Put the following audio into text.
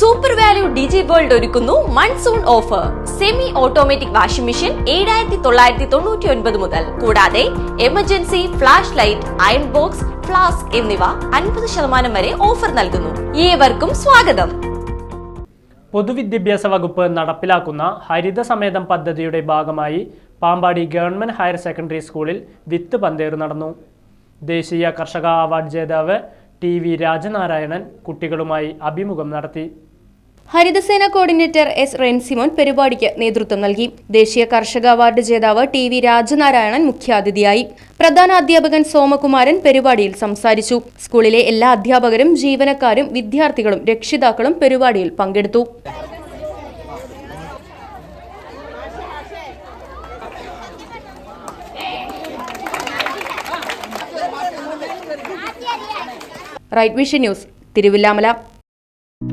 Super value ഡിജി world ഒരുക്കുന്നു monsoon offer semi automatic washing machine ഏഴായിരത്തി തൊള്ളായിരത്തി തൊണ്ണൂറ്റി ഒൻപത് മുതൽ. കൂടാതെ emergency flash light iron box flask എന്നിവ അൻപത് ശതമാനം വരെ ഓഫർ നൽകുന്നു. ഏവർക്കും സ്വാഗതം. പൊതുവിദ്യാഭ്യാസ വകുപ്പ് നടപ്പിലാക്കുന്ന ഹരിത സമേതം പദ്ധതിയുടെ ഭാഗമായി പാമ്പാടി ഗവൺമെന്റ് ഹയർ സെക്കൻഡറി സ്കൂളിൽ വിത്ത് പന്തേറ് നടന്നു. ദേശീയ കർഷക അവാർഡ് ജേതാവ് ടി വി രാജനാരായണൻ കുട്ടികളുമായി അഭിമുഖം നടത്തി. ഹരിതസേന കോർഡിനേറ്റർ എസ് റെൻസിമോൻ പരിപാടിക്ക് നേതൃത്വം നൽകി. ദേശീയ കർഷക അവാർഡ് ജേതാവ് ടി വി രാജനാരായണൻ മുഖ്യാതിഥിയായി. പ്രധാന അധ്യാപകൻ സോമകുമാരൻ പരിപാടിയിൽ സംസാരിച്ചു. സ്കൂളിലെ എല്ലാ അധ്യാപകരും ജീവനക്കാരും വിദ്യാർത്ഥികളും രക്ഷിതാക്കളും പരിപാടിയിൽ പങ്കെടുത്തു. Right vision news Thiruvilwamala.